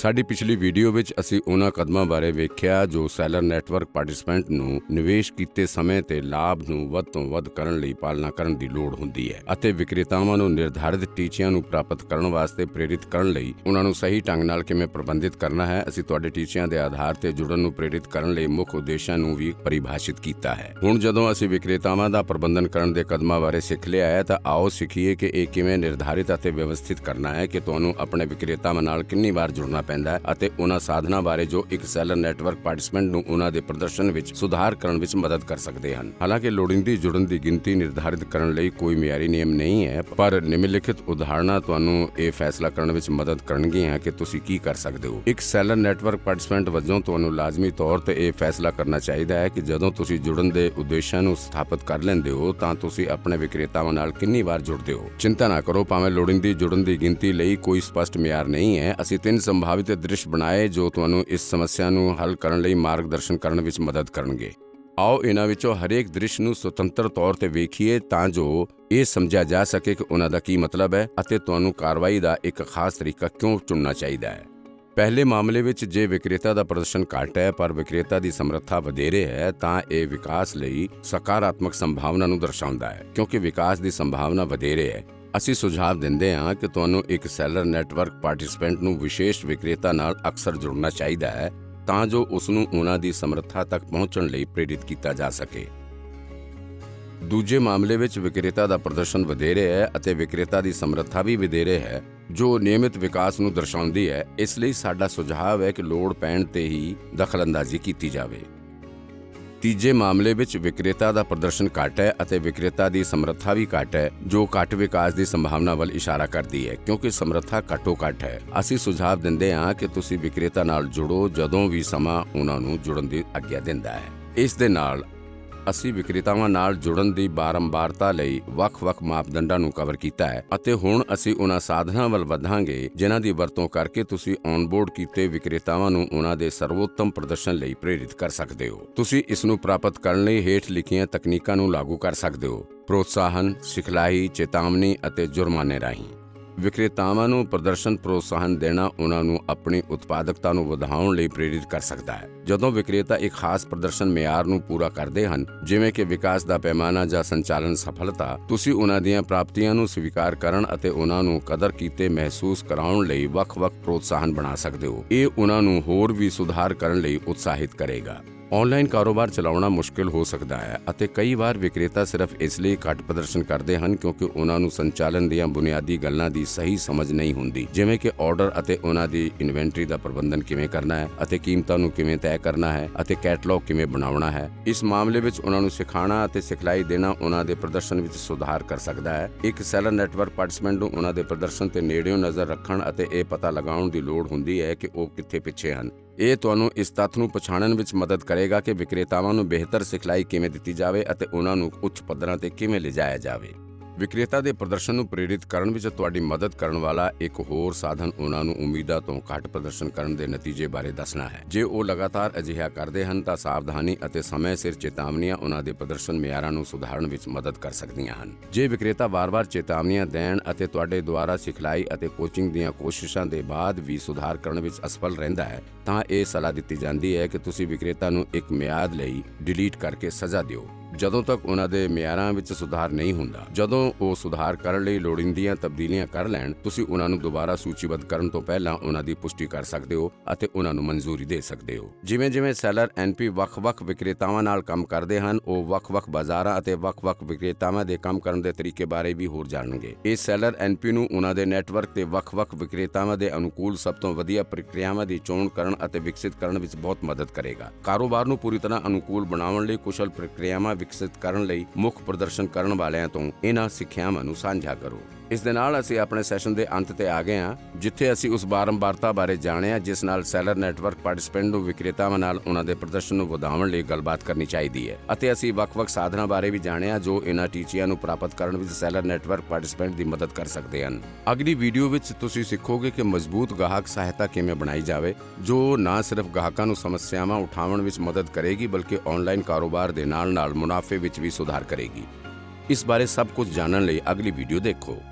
ਸਾਡੀ ਪਿਛਲੀ ਵੀਡੀਓ ਵਿੱਚ ਅਸੀਂ ਉਹਨਾਂ ਕਦਮਾਂ ਬਾਰੇ ਵੇਖਿਆ ਜੋ ਸੈਲਰ ਨੈਟਵਰਕ ਪਾਰਟਿਸਪੈਂਟ ਨੂੰ ਨਿਵੇਸ਼ ਕੀਤੇ ਸਮੇਂ ਤੇ ਲਾਭ ਨੂੰ ਵੱਧ ਤੋਂ ਵੱਧ ਕਰਨ ਲਈ ਪਾਲਣਾ ਕਰਨ ਦੀ ਲੋੜ ਹੁੰਦੀ ਹੈ ਅਤੇ ਵਿਕਰੇਤਾਵਾਂ ਨੂੰ ਨਿਰਧਾਰਿਤ ਟੀਚਿਆਂ ਨੂੰ ਪ੍ਰਾਪਤ ਕਰਨ ਵਾਸਤੇ ਪ੍ਰੇਰਿਤ ਕਰਨ ਲਈ ਉਹਨਾਂ ਨੂੰ ਸਹੀ ਢੰਗ ਨਾਲ ਕਿਵੇਂ ਪ੍ਰਬੰਧਿਤ ਕਰਨਾ ਹੈ, ਅਸੀਂ ਤੁਹਾਡੇ ਟੀਚਿਆਂ ਦੇ ਆਧਾਰ ਤੇ ਜੁੜਨ ਨੂੰ ਪ੍ਰੇਰਿਤ ਕਰਨ ਲਈ ਮੁੱਖ ਉਦੇਸ਼ਾਂ ਨੂੰ ਵੀ ਪਰਿਭਾਸ਼ਿਤ ਕੀਤਾ ਹੈ। ਹੁਣ ਜਦੋਂ ਅਸੀਂ ਵਿਕਰੇਤਾਵਾਂ ਦਾ ਪ੍ਰਬੰਧਨ ਕਰਨ ਦੇ ਕਦਮਾਂ ਬਾਰੇ ਸਿੱਖ ਲਿਆ ਹੈ, ਤਾਂ ਆਓ ਸਿੱਖੀਏ ਕਿ ਇਹ ਕਿਵੇਂ ਨਿਰਧਾਰਿਤ ਅਤੇ ਵਿਵਸਥਿਤ ਕਰਨਾ ਹੈ ਕਿ ਤੁਹਾਨੂੰ ਆਪਣੇ ਵਿਕਰੇਤਾਵਾਂ ਨਾਲ ਕਿੰਨੀ ਵਾਰ ਜੁੜਨਾ ਪੈਂਦਾ ਹੈ ਅਤੇ ਉਹਨਾਂ ਸਾਧਨਾਂ ਬਾਰੇ ਜੋ ਇੱਕ ਸੈਲਰ ਨੈਟਵਰਕ ਪਾਰਟਿਸਪੈਂਟ ਨੂੰ ਉਹਨਾਂ ਦੇ ਪ੍ਰਦਰਸ਼ਨ ਵਿੱਚ ਸੁਧਾਰ ਕਰਨ ਵਿੱਚ ਮਦਦ ਕਰ ਸਕਦੇ ਹਨ। ਹਾਲਾਂਕਿ ਲੋੜੀਂਦੀ ਜੁੜਨ ਦੀ ਗਿਣਤੀ ਨਿਰਧਾਰਿਤ ਕਰਨ ਲਈ ਕੋਈ ਮਿਆਰੀ ਨਿਯਮ ਨਹੀਂ ਹੈ, ਪਰ ਨਿਮਨਲਿਖਿਤ ਉਦਾਹਰਣਾਂ ਤੁਹਾਨੂੰ ਇਹ ਫੈਸਲਾ ਕਰਨ ਵਿੱਚ ਮਦਦ ਕਰਨਗੀਆਂ ਕਿ ਤੁਸੀਂ ਕੀ ਕਰ ਸਕਦੇ ਹੋ। ਇੱਕ ਸੈਲਰ ਨੈਟਵਰਕ ਪਾਰਟਿਸਪੈਂਟ ਵਜੋਂ ਤੁਹਾਨੂੰ ਲਾਜ਼ਮੀ ਤੌਰ ਤੇ ਇਹ ਫੈਸਲਾ ਕਰਨਾ ਚਾਹੀਦਾ ਹੈ ਕਿ ਜਦੋਂ ਤੁਸੀਂ ਜੁੜਨ ਦੇ ਉਦੇਸ਼ਾਂ ਨੂੰ ਸਥਾਪਿਤ ਕਰ ਲੈਂਦੇ ਹੋ, ਤਾਂ ਤੁਸੀਂ ਆਪਣੇ ਵਿਕਰੇਤਾਵਾਂ ਨਾਲ ਕਿੰਨੀ ਵਾਰ ਜੁੜਦੇ ਹੋ? ਚਿੰਤਾ ਨਾ ਕਰੋ, ਭਾਵੇਂ ਲੋੜੀਂਦੀ ਜੁੜਨ ਦੀ ਗਿਣਤੀ ਲਈ ਕੋਈ ਸਪਸ਼ਟ ਮਿਆਰ ਨਹੀਂ ਹੈ। ਅਸੀਂ ਤਿੰਨ ਸੰਭਾਵਿਤ ਦ੍ਰਿਸ਼ ਬਣਾਏ ਜੋ ਤੁਹਾਨੂੰ ਇਸ ਸਮੱਸਿਆ ਨੂੰ ਹੱਲ ਕਰਨ ਲਈ ਮਾਰਗਦਰਸ਼ਨ ਕਰਨ ਵਿੱਚ ਮਦਦ ਕਰਨਗੇ। ਆਓ ਇਹਨਾਂ ਵਿੱਚੋਂ ਹਰੇਕ ਦ੍ਰਿਸ਼ ਨੂੰ ਸੁਤੰਤਰ ਤੌਰ ਤੇ ਵੇਖੀਏ ਤਾਂ ਜੋ ਇਹ ਸਮਝਿਆ ਜਾ ਸਕੇ ਕਿ ਉਹਨਾਂ ਦਾ ਕੀ ਮਤਲਬ ਹੈ ਅਤੇ ਤੁਹਾਨੂੰ ਕਾਰਵਾਈ ਦਾ ਇੱਕ ਖਾਸ ਤਰੀਕਾ ਕਿਉਂ ਚੁਣਨਾ ਚਾਹੀਦਾ ਹੈ। ਪਹਿਲੇ ਮਾਮਲੇ ਵਿੱਚ ਜੇ ਵਿਕਰੇਤਾ ਦਾ ਪ੍ਰਦਰਸ਼ਨ ਘੱਟ ਹੈ ਪਰ ਵਿਕਰੇਤਾ ਦੀ ਸਮਰੱਥਾ ਵਧੇਰੇ ਹੈ ਤਾਂ ਇਹ ਵਿਕਾਸ ਲਈ ਸਕਾਰਾਤਮਕ ਸੰਭਾਵਨਾ ਨੂੰ ਦਰਸਾਉਂਦਾ ਹੈ ਕਿਉਂਕਿ ਵਿਕਾਸ ਦੀ ਸੰਭਾਵਨਾ ਵਧੇਰੇ ਹੈ। ਅਸੀਂ ਸੁਝਾਅ ਦਿੰਦੇ ਹਾਂ ਕਿ ਤੁਹਾਨੂੰ ਇੱਕ ਸੈਲਰ ਨੈਟਵਰਕ ਪਾਰਟਿਸਪੈਂਟ ਨੂੰ ਵਿਸ਼ੇਸ਼ ਵਿਕਰੇਤਾ ਨਾਲ ਅਕਸਰ ਜੁੜਨਾ ਚਾਹੀਦਾ ਹੈ, ਤਾਂ ਜੋ ਉਸ ਨੂੰ ਉਹਨਾਂ ਦੀ ਸਮਰੱਥਾ ਤੱਕ ਪਹੁੰਚਣ ਲਈ ਪ੍ਰੇਰਿਤ ਕੀਤਾ ਜਾ ਸਕੇ। ਦੂਜੇ ਮਾਮਲੇ ਵਿੱਚ ਵਿਕਰੇਤਾ ਦਾ ਪ੍ਰਦਰਸ਼ਨ ਵਧੇਰੇ ਹੈ ਅਤੇ ਵਿਕਰੇਤਾ ਦੀ ਸਮਰੱਥਾ ਵੀ ਵਧੇਰੇ ਹੈ, ਜੋ ਨਿਯਮਿਤ ਵਿਕਾਸ ਨੂੰ ਦਰਸਾਉਂਦੀ ਹੈ। ਇਸ ਲਈ ਸਾਡਾ ਸੁਝਾਅ ਹੈ ਕਿ ਲੋੜ ਪੈਣ ਤੇ ਹੀ ਦਖਲਅੰਦਾਜ਼ੀ ਕੀਤੀ ਜਾਵੇ। ਤੀਜੇ ਮਾਮਲੇ ਵਿੱਚ ਵਿਕਰੇਤਾ ਦਾ ਪ੍ਰਦਰਸ਼ਨ ਘੱਟ ਹੈ ਅਤੇ ਵਿਕਰੇਤਾ ਦੀ ਸਮਰੱਥਾ ਵੀ ਘੱਟ ਹੈ, ਜੋ ਘੱਟ ਵਿਕਾਸ ਦੀ ਸੰਭਾਵਨਾ ਵੱਲ ਇਸ਼ਾਰਾ ਕਰਦੀ ਹੈ, ਕਿਉਂਕਿ ਸਮਰੱਥਾ ਘੱਟੋ ਘੱਟ ਹੈ। ਅਸੀਂ ਸੁਝਾਅ ਦਿੰਦੇ ਹਾਂ ਕਿ ਤੁਸੀਂ ਵਿਕਰੇਤਾ ਨਾਲ ਜੁੜੋ ਜਦੋਂ ਵੀ ਸਮਾਂ ਉਹਨਾਂ ਨੂੰ ਜੁੜਨ ਦੀ ਆਗਿਆ ਦਿੰਦਾ ਹੈ। ਇਸ ਦੇ ਨਾਲ ਅਸੀਂ ਵਿਕਰੇਤਾਵਾਂ ਨਾਲ ਜੁੜਨ ਦੀ ਬਾਰੰਬਾਰਤਾ ਲਈ ਵੱਖ-ਵੱਖ ਮਾਪਦੰਡਾਂ ਨੂੰ ਕਵਰ ਕੀਤਾ ਹੈ ਅਤੇ ਹੁਣ ਅਸੀਂ ਉਹਨਾਂ ਸਾਧਨਾਂ ਵੱਲ ਵਧਾਂਗੇ, ਜਿਨ੍ਹਾਂ ਦੀ ਵਰਤੋਂ ਕਰਕੇ ਤੁਸੀਂ ਔਨਬੋਰਡ ਕੀਤੇ ਵਿਕਰੇਤਾਵਾਂ ਨੂੰ ਉਹਨਾਂ ਦੇ ਸਰਵੋਤਮ ਪ੍ਰਦਰਸ਼ਨ ਲਈ ਪ੍ਰੇਰਿਤ ਕਰ ਸਕਦੇ ਹੋ। ਤੁਸੀਂ ਇਸ ਨੂੰ ਪ੍ਰਾਪਤ ਕਰਨ ਲਈ ਹੇਠ ਲਿਖੀਆਂ ਤਕਨੀਕਾਂ ਨੂੰ ਲਾਗੂ ਕਰ ਸਕਦੇ ਹੋ। ਪ੍ਰੋਤਸਾਹਨ, ਸਿਖਲਾਈ, ਚੇਤਾਵਨੀ ਅਤੇ ਜੁਰਮਾਨੇ ਰਾਹੀਂ। ਵਿਕਰੇਤਾਵਾਂ ਨੂੰ ਪ੍ਰਦਰਸ਼ਨ ਪ੍ਰੋਤਸਾਹਨ ਦੇਣਾ ਉਹਨਾਂ ਨੂੰ ਆਪਣੀ ਉਤਪਾਦਕਤਾ ਨੂੰ ਵਧਾਉਣ ਲਈ ਪ੍ਰੇਰਿਤ ਕਰ ਸਕਦਾ ਹੈ। ਜਦੋਂ ਵਿਕਰੇਤਾ ਇੱਕ ਖਾਸ ਪ੍ਰਦਰਸ਼ਨ ਮਿਆਰ ਨੂੰ ਪੂਰਾ ਕਰਦੇ ਹਨ, ਜਿਵੇਂ ਕਿ ਵਿਕਾਸ ਦਾ ਪੈਮਾਨਾ ਜਾਂ ਸੰਚਾਲਨ ਸਫਲਤਾ, ਤੁਸੀਂ ਉਹਨਾਂ ਦੀਆਂ ਪ੍ਰਾਪਤੀਆਂ ਨੂੰ ਸਵੀਕਾਰ ਕਰਨ ਅਤੇ ਉਹਨਾਂ ਨੂੰ ਕਦਰ ਕੀਤੇ ਮਹਿਸੂਸ ਕਰਾਉਣ ਲਈ ਵੱਖ-ਵੱਖ ਪ੍ਰੋਤਸਾਹਨ ਬਣਾ ਸਕਦੇ ਹੋ। ਇਹ ਉਹਨਾਂ ਨੂੰ ਹੋਰ ਵੀ ਸੁਧਾਰ ਕਰਨ ਲਈ ਉਤਸ਼ਾਹਿਤ ਕਰੇਗਾ। ਆਨਲਾਈਨ ਕਾਰੋਬਾਰ ਚਲਾਉਣਾ ਮੁਸ਼ਕਿਲ ਹੋ ਸਕਦਾ ਹੈ ਅਤੇ ਕਈ ਵਾਰ ਵਿਕਰੇਤਾ ਸਿਰਫ ਇਸ ਲਈ ਘੱਟ ਪ੍ਰਦਰਸ਼ਨ ਕਰਦੇ ਹਨ ਕਿਉਂਕਿ ਉਹਨਾਂ ਨੂੰ ਸੰਚਾਲਨ ਦੀਆਂ ਬੁਨਿਆਦੀ ਗੱਲਾਂ ਦੀ ਸਹੀ ਸਮਝ ਨਹੀਂ ਹੁੰਦੀ। ਜਿਵੇਂ ਕਿ ਆਰਡਰ ਅਤੇ ਉਹਨਾਂ ਦੀ ਇਨਵੈਂਟਰੀ ਦਾ ਪ੍ਰਬੰਧਨ ਕਿਵੇਂ ਕਰਨਾ ਹੈ ਅਤੇ ਕੀਮਤਾਂ ਨੂੰ ਕਿਵੇਂ ਤੈਅ ਕਰਨਾ ਹੈ ਅਤੇ ਕੈਟਲੌਗ ਕਿਵੇਂ ਬਣਾਉਣਾ ਹੈ। ਇਸ ਮਾਮਲੇ ਵਿੱਚ ਉਹਨਾਂ ਨੂੰ ਸਿਖਾਉਣਾ ਅਤੇ ਸਿਖਲਾਈ ਦੇਣਾ ਉਹਨਾਂ ਦੇ ਪ੍ਰਦਰਸ਼ਨ ਵਿੱਚ ਸੁਧਾਰ ਕਰ ਸਕਦਾ ਹੈ। ਇੱਕ ਸੈਲਰ ਨੈਟਵਰਕ ਪਾਰਟਿਸਪੈਂਟ ਨੂੰ ਉਹਨਾਂ ਦੇ ਪ੍ਰਦਰਸ਼ਨ ਤੇ ਨੇੜਿਓਂ ਨਜ਼ਰ ਰੱਖਣ ਅਤੇ ਇਹ ਪਤਾ ਲਗਾਉਣ ਦੀ ਲੋੜ ਹੁੰਦੀ ਹੈ ਕਿ ਉਹ ਕਿੱਥੇ ਪਿੱਛੇ ਹਨ। ਇਹ ਤੁਹਾਨੂੰ ਇਸ ਤੱਥ ਨੂੰ ਪਛਾਣਨ ਵਿੱਚ ਮਦਦ ਕਰੇਗਾ ਕਿ ਵਿਕਰੇਤਾਵਾਂ ਨੂੰ ਬਿਹਤਰ ਸਿਖਲਾਈ ਕਿਵੇਂ ਦਿੱਤੀ ਜਾਵੇ ਅਤੇ ਉਹਨਾਂ ਨੂੰ ਉੱਚ ਪੱਧਰਾਂ ਤੇ ਕਿਵੇਂ ਲਿਜਾਇਆ ਜਾਵੇ। ਵਿਕਰੇਤਾ ਦੇ ਪ੍ਰਦਰਸ਼ਨ ਨੂੰ ਪ੍ਰੇਰਿਤ ਕਰਨ ਵਿੱਚ ਤੁਹਾਡੀ ਮਦਦ ਕਰਨ ਵਾਲਾ ਇੱਕ ਹੋਰ ਸਾਧਨ ਉਹਨਾਂ ਨੂੰ ਉਮੀਦਾਂ ਤੋਂ ਘੱਟ ਪ੍ਰਦਰਸ਼ਨ ਕਰਨ ਦੇ ਨਤੀਜੇ ਬਾਰੇ ਦੱਸਣਾ ਹੈ। ਜੇ ਉਹ ਲਗਾਤਾਰ ਅਜਿਹਾ ਕਰਦੇ ਹਨ ਤਾਂ ਸਾਵਧਾਨੀ ਅਤੇ ਸਮੇਂ ਸਿਰ ਚੇਤਾਵਨੀਆਂ ਉਹਨਾਂ ਦੇ ਪ੍ਰਦਰਸ਼ਨ ਮਿਆਰਾਂ ਨੂੰ ਸੁਧਾਰਨ ਵਿੱਚ ਮਦਦ ਕਰ ਸਕਦੀਆਂ ਹਨ। ਜੇ ਵਿਕਰੇਤਾ ਵਾਰ-ਵਾਰ ਚੇਤਾਵਨੀਆਂ ਦੇਣ ਅਤੇ ਤੁਹਾਡੇ ਦੁਆਰਾ ਸਿਖਲਾਈ ਅਤੇ ਕੋਚਿੰਗ ਦੀਆਂ ਕੋਸ਼ਿਸ਼ਾਂ ਦੇ ਬਾਅਦ ਵੀ ਸੁਧਾਰ ਕਰਨ ਵਿੱਚ ਅਸਫਲ ਰਹਿੰਦਾ ਹੈ, ਤਾਂ ਇਹ ਸਲਾਹ ਦਿੱਤੀ ਜਾਂਦੀ ਹੈ ਕਿ ਤੁਸੀਂ ਵਿਕਰੇਤਾ ਨੂੰ ਇੱਕ ਮਿਆਦ ਲਈ ਡਿਲੀਟ ਕਰਕੇ ਸਜ਼ਾ ਦਿਓ। ਜਦੋਂ ਤੱਕ ਉਹਨਾਂ ਦੇ ਮਿਆਰਾਂ ਵਿੱਚ ਸੁਧਾਰ ਨਹੀਂ ਹੁੰਦਾ, ਜਦੋਂ ਉਹ ਸੁਧਾਰ ਕਰਨ ਲਈ ਲੋੜੀਂਦੀਆਂ ਤਬਦੀਲੀਆਂ ਕਰ ਲੈਣ, ਤੁਸੀਂ ਉਹਨਾਂ ਨੂੰ ਦੁਬਾਰਾ ਸੂਚੀਬੱਧ ਕਰਨ ਤੋਂ ਪਹਿਲਾਂ ਉਹਨਾਂ ਦੀ ਪੁਸ਼ਟੀ ਕਰ ਸਕਦੇ ਹੋ ਅਤੇ ਉਹਨਾਂ ਨੂੰ ਮਨਜ਼ੂਰੀ ਦੇ ਸਕਦੇ ਹੋ। ਜਿਵੇਂ-ਜਿਵੇਂ ਸੈਲਰ ਐਨਪੀ ਵੱਖ-ਵੱਖ ਵਿਕਰੇਤਾਵਾਂ ਨਾਲ ਕੰਮ ਕਰਦੇ ਹਨ, ਉਹ ਵੱਖ-ਵੱਖ ਬਾਜ਼ਾਰਾਂ ਅਤੇ ਵੱਖ-ਵੱਖ ਵਿਕਰੇਤਾਵਾਂ ਦੇ ਕੰਮ ਕਰਨ ਦੇ ਤਰੀਕੇ ਬਾਰੇ ਵੀ ਹੋਰ ਜਾਣਨਗੇ। ਇਸ ਸੈਲਰ ਐਨਪੀ ਨੂੰ ਉਹਨਾਂ ਦੇ ਨੈਟਵਰਕ ਤੇ ਵੱਖ-ਵੱਖ ਵਿਕਰੇਤਾਵਾਂ ਦੇ ਅਨੁਕੂਲ ਸਭ ਤੋਂ ਵਧੀਆ ਪ੍ਰਕਿਰਿਆਵਾਂ ਦੀ ਚੋਣ ਕਰਨ ਅਤੇ ਵਿਕਸਿਤ ਕਰਨ ਵਿੱਚ ਬਹੁਤ ਮਦਦ ਕਰੇਗਾ। ਕਾਰੋਬਾਰ ਨੂੰ ਪੂਰੀ ਤਰ੍ਹਾਂ ਅਨੁਕੂਲ ਬਣਾਉਣ ਲਈ ਕੁਸ਼ਲ ਪ੍ਰਕਿਰਿਆਵਾਂ ਵਿਕਸਿਤ ਕਰਨ ਲਈ ਮੁੱਖ ਪ੍ਰਦਰਸ਼ਨ ਕਰਨ ਵਾਲਿਆਂ ਤੋਂ ਇਹਨਾਂ ਸਿੱਖਿਆਵਾਂ ਨੂੰ ਸਾਂਝਾ ਕਰੋ। ਇਸ ਦੇ ਨਾਲ ਅਸੀਂ ਆਪਣੇ ਸੈਸ਼ਨ ਦੇ ਅੰਤ ਤੇ ਆ ਗਏ ਹਾਂ, ਜਿੱਥੇ ਅਸੀਂ ਉਸ ਬਾਰੰਬਾਰਤਾ ਬਾਰੇ ਜਾਣਿਆ, ਜਿਸ ਨਾਲ ਸੈਲਰ ਨੈਟਵਰਕ ਪਾਰਟਿਸਪੈਂਟ ਨੂੰ ਵਿਕਰੇਤਾਵਾਂ ਨਾਲ ਉਹਨਾਂ ਦੇ ਪ੍ਰਦਰਸ਼ਨ ਨੂੰ ਵਧਾਉਣ ਲਈ ਗੱਲਬਾਤ ਕਰਨੀ ਚਾਹੀਦੀ ਹੈ। ਅਤੇ ਅਸੀਂ ਵੱਖ-ਵੱਖ ਸਾਧਨਾਂ ਬਾਰੇ ਵੀ ਜਾਣਿਆ, ਜੋ ਇਹਨਾਂ ਟੀਚਿਆਂ ਨੂੰ ਪ੍ਰਾਪਤ ਕਰਨ ਵਿੱਚ ਸੈਲਰ ਨੈਟਵਰਕ ਪਾਰਟਿਸਪੈਂਟ ਦੀ ਮਦਦ ਕਰ ਸਕਦੇ ਹਨ। ਅਗਲੀ ਵੀਡੀਓ ਵਿੱਚ ਤੁਸੀਂ ਸਿੱਖੋਗੇ ਕਿ ਮਜ਼ਬੂਤ ਗਾਹਕ ਸਹਾਇਤਾ ਕਿਵੇਂ ਬਣਾਈ ਜਾਵੇ, ਜੋ ਨਾ ਸਿਰਫ ਗਾਹਕਾਂ ਨੂੰ ਸਮੱਸਿਆਵਾਂ ਉਠਾਉਣ ਵਿੱਚ ਮਦਦ ਕਰੇਗੀ, ਬਲਕਿ ਆਨਲਾਈਨ ਕਾਰੋਬਾਰ ਦੇ ਨਾਲ-ਨਾਲ ਮੁਨਾਫੇ ਵਿੱਚ ਵੀ ਸੁਧਾਰ ਕਰੇਗੀ। ਇਸ ਬਾਰੇ ਸਭ ਕੁਝ ਜਾਣਨ ਲਈ ਅਗਲੀ ਵੀਡੀਓ ਦੇਖੋ।